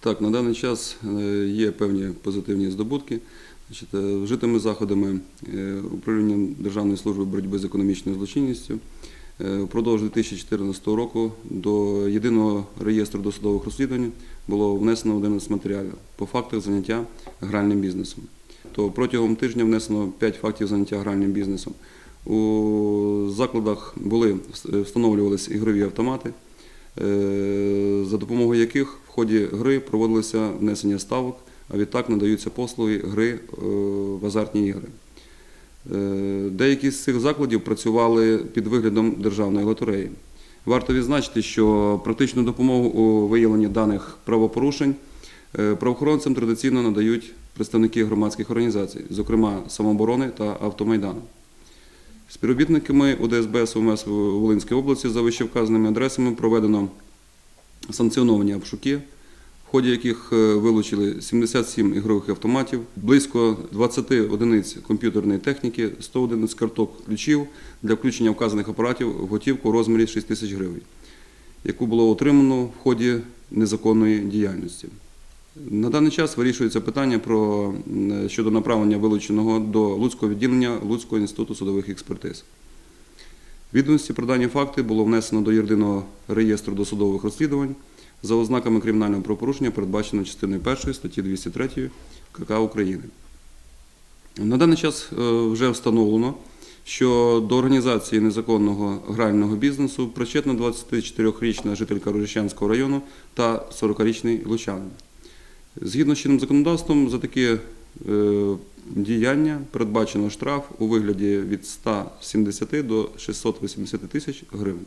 Так, на даний час е, є певні позитивні здобутки. Е, вжитими заходами е, управлінням Державної служби боротьби з економічною злочинністю впродовж 2014 року до єдиного реєстру досудових розслідувань було внесено 11 матеріалів по фактах заняття гральним бізнесом. То протягом тижня внесено 5 фактів заняття гральним бізнесом. У закладах були встановлювалися ігрові автомати, за допомогою яких в ході гри проводилося внесення ставок, а відтак надаються послуги гри е, в азартні ігри. Е, Деякі з цих закладів працювали під виглядом державної лотереї. Варто відзначити, що практичну допомогу у виявленні даних правопорушень е, правоохоронцям традиційно надають представники громадських організацій, зокрема самооборони та автомайдану. Співробітниками УДСБ СУМС в Волинській області за вищевказаними адресами проведено санкціоновані обшуки, в ході яких е, вилучили 77 ігрових автоматів, близько 20 одиниць комп'ютерної техніки, 100 одиниць карток ключів для включення вказаних апаратів в готівку у розмірі 6 тисяч гривень, яку було отримано в ході незаконної діяльності. На даний час вирішується питання про щодо направлення вилученого до Луцького відділення Луцького інституту судових експертиз. Відомості про дані факти було внесено до єдиного реєстру досудових розслідувань за ознаками кримінального правопорушення, передбачено частиною 1 статті 203 КК України. На даний час е, вже встановлено, що до організації незаконного грального бізнесу причетна 24-річна жителька Рожищанського району та 40-річний лучанин. Згідно з чинним законодавством, за такі е, діяння передбачено штраф у вигляді від 170 до 680 тисяч гривень.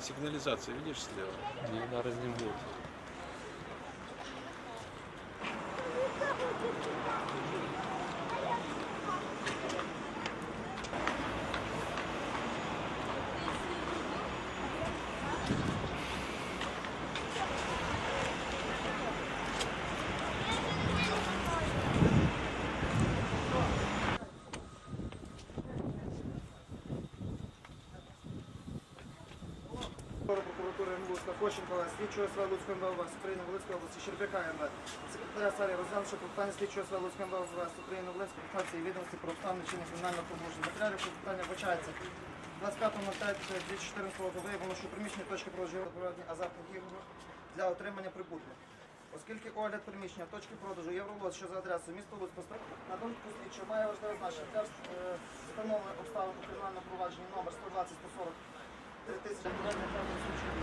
Сигнализация, видишь, слева? не на разним Прокурора Луцька Кощенкова, слідчого СВ Луцької МВС України, Волинської області, Щербяка МВ, секретаря Сарі розглянувши питання слідчого СВ Луцької МВС України, Волинської інформації і відомості про обставини чинення кримінального порушення. Матеріалів що питання вбачається. 25.05.2014 року виявлено, що приміщення точки продажу проведення азартних ігор для отримання прибутку. Оскільки огляд приміщення точки продажу Євролот, що за адресою місто Луцьк, постав- на думку слідчого має важливе значення для е, встановлення обставин у кримінальному провадженні номер 120 140 тисячі проведення певних случаїв.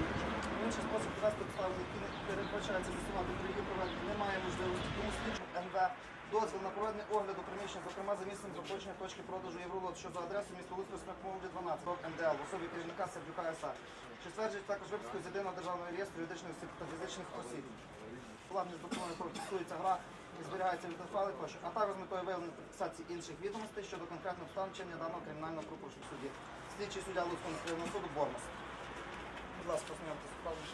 Інший спосіб довести обставини, які не передбачаються з'ясувати при її проведенні, немає можливості. Тому слідчий НВ дозвіл на проведення огляду приміщень, зокрема за місцем знаходження точки продажу Євролот, що за адресою місто Луцьк, проспект 12, рок МДЛ, особі керівника Сердюка СА, що стверджують також випуску з єдиного державного реєстру юридичних осіб та фізичних осіб. Плавні з допомогою протестується гра і зберігається від файли тощо, а також метою виявлення та фіксації інших відомостей щодо конкретного обставин вчинення даного кримінального правопорушення в суді. Слідчий суддя Луцького міськрайонного суду Бормас. Будь ласка, ознайомтеся з справою.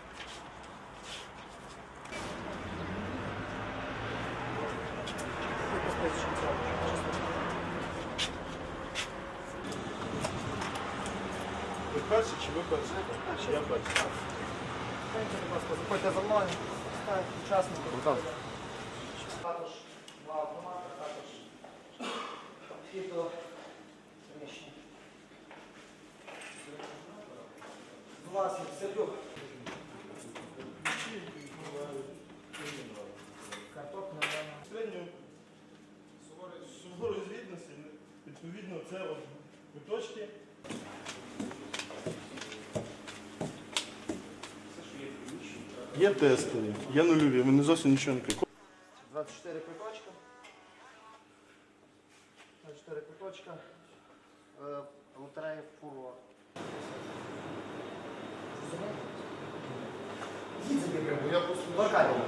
Підпис прізвище, ініціали. Ви перший чи ви перший? Я перший. Станьте, будь ласка, заходьте за мною. Ставте учасники. Також два автомати, також вхід до приміщення. Сердюк. Картоп, напевно. Середньо суворої звітності, відповідно, це от квиточки. Є тестери, є нульові, вони зовсім нічого не кажуть. 24 квиточка. 24 квиточка. Е, Лотерея Фурова. Їдь забігай, я просто... В Аркадії.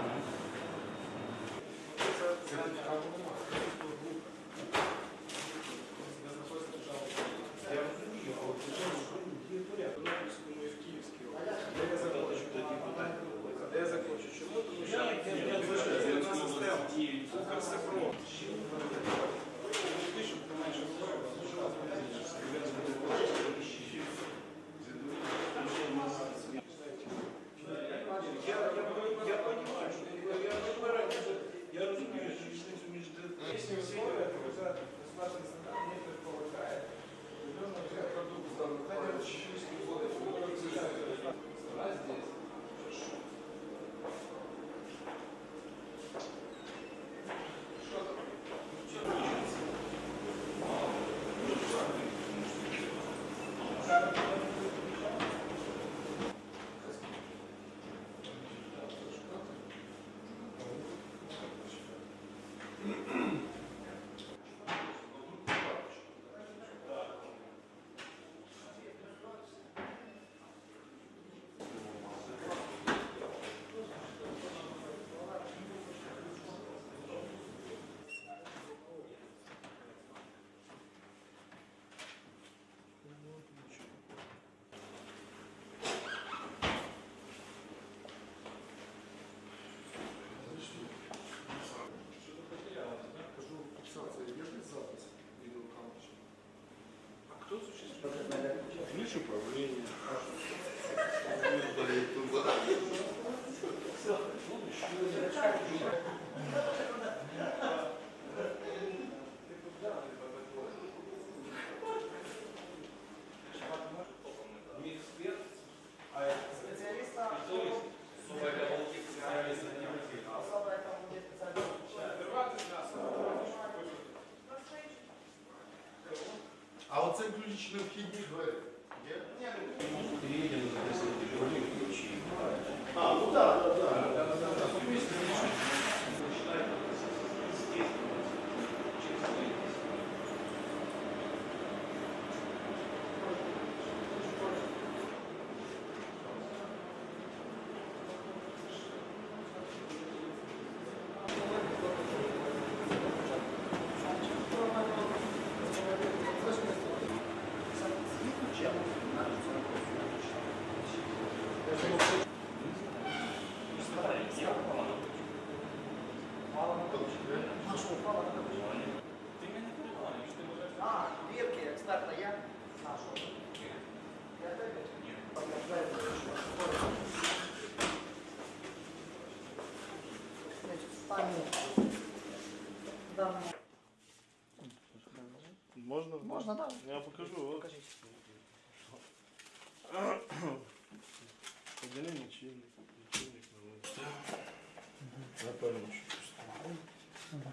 Ключ управління. Спеціаліста. Особа, яка буде А оце ключ на вхідні двері. Один лічильник, лічильник на вулиці. Напевно, що пусто.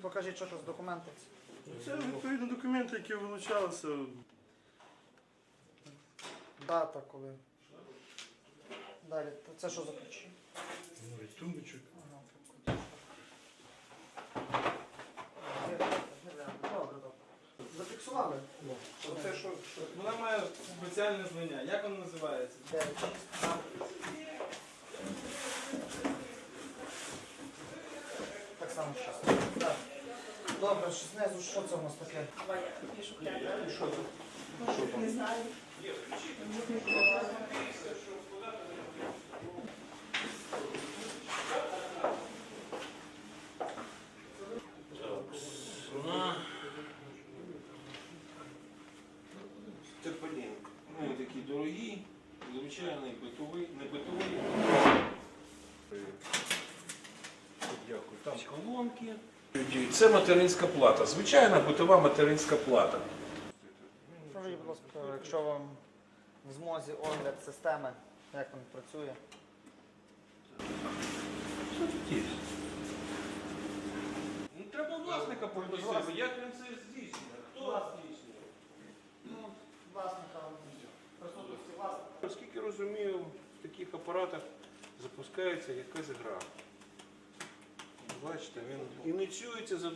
Покажіть, що тут з документів. Це відповідно документи, які вилучалися. Дата коли. Далі. Це що за ключі? Ну, і тумбочок. Добре, добре. Зафіксували? Оце що, що? Вона має спеціальне звання. Як воно називається? Так само щас. Так. Добре, що знизу, що це у нас таке? Не знаю. Терпалінг. Ну, такі дорогі, звичайний битовий, не битовий. Дякую. Там колонки, Це материнська плата. Звичайна битова материнська плата. Скажіть, будь ласка, якщо вам в змозі огляд системи, як він працює? Ну, треба власника попросити. Як він це здійснює? Хто здійснює? Ну, власника, присутності власника. Наскільки розумію, в таких апаратах запускається якась гра. Бачите, він ініціюється за От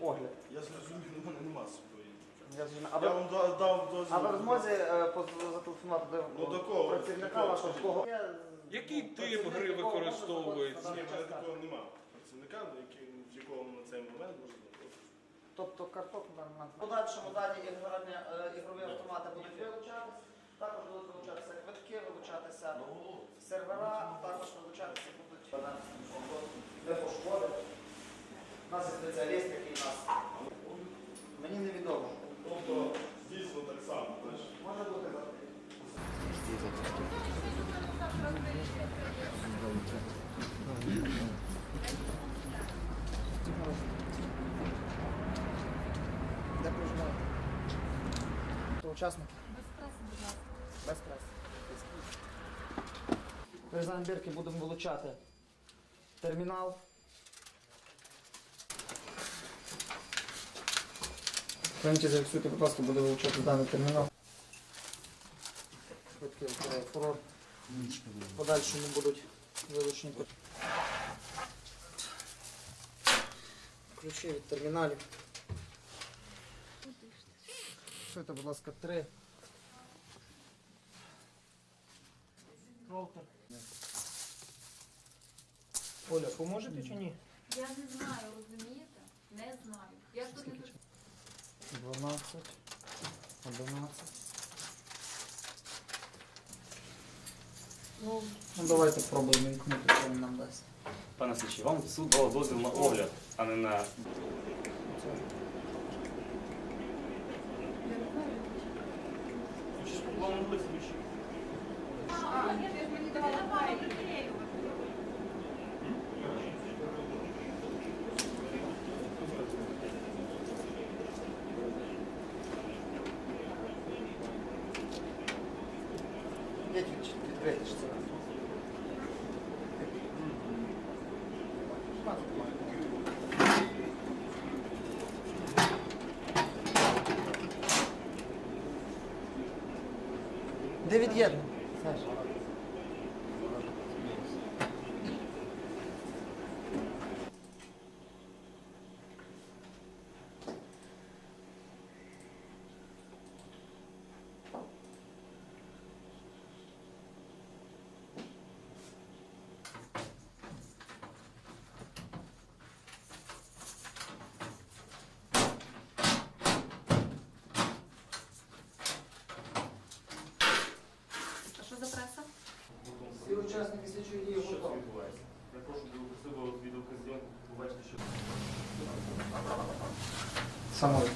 огляд. Я зрозумів, у мене нема своєї. Я зрозумів. А Я ви, вам да- дав дозвіл. а ви в змозі е, поз- зателефонувати до Ну, до кого? працівника До кого? вашого? Кого? Який тип гри використовується? Ні, в мене такого нема. Працівника, який, в якого на цей момент може знаходитися. Тобто карток на момент. В подальшому дані ігрові, е, ігрові автомати будуть вилучатися, також будуть вилучатися квитки, вилучатися сервера, також вилучатися будуть де пошкоди. У нас є спеціаліст, який нас. Мені невідомо. Тобто, дійсно так само, знаєш. Може бути Де проживаєте? Учасники? Без преси. Вирізаємо бірки, будемо вилучати термінал. Пам'ятайте, зафіксуйте, будь ласка, буде вилучати даний термінал. Квитки в фурор. В подальшому будуть вилучені квитки. Ключі від терміналів. Фіксуйте, будь ласка, три. Роутер. Оля, поможете чи ні? Я не знаю, розумієте? Не знаю. Я ж тут не 12, 11. Ну, ну давайте спробуємо вімкнути, що він нам дасть. Пане слідчий, вам суд дав дозвіл на огляд, а не на ж це. Де від'єднання? Саш. Учасники слідчої дії готові. Я прошу до себе відеоказйомку побачити, що Самої.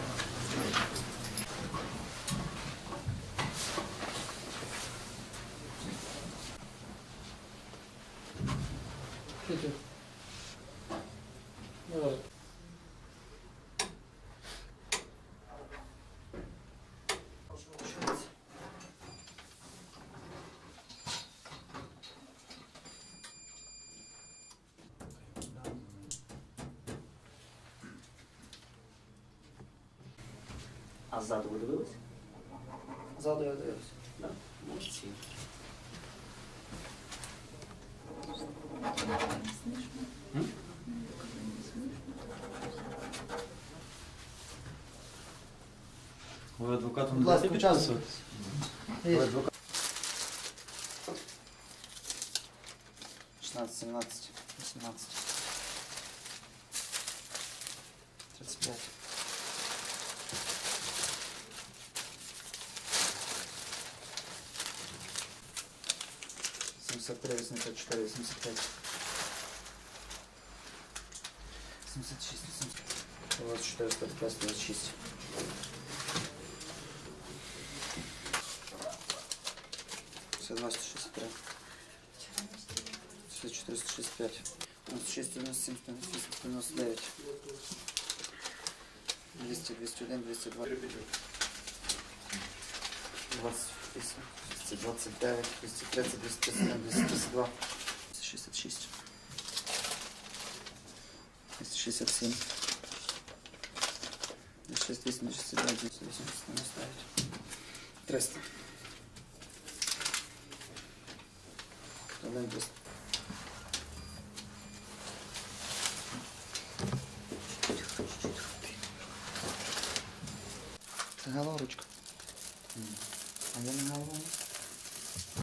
Тільки. Давай. А ззаду ви дивились? Ззаду я дивився. Так. Молодці. Ви адвокатом Будь ласка, учасники. Є. 16, 17, 18. 35. 83, 84, 85. 76, 84, 115, 26. Два, 163. 64, 165. 96, 97, 99. 200, 201, 202. 20 вписано. 229, 230, 231, 232. 266. 267. 268, 269, 280, не ставить. 300. Один 300. Це галорочка.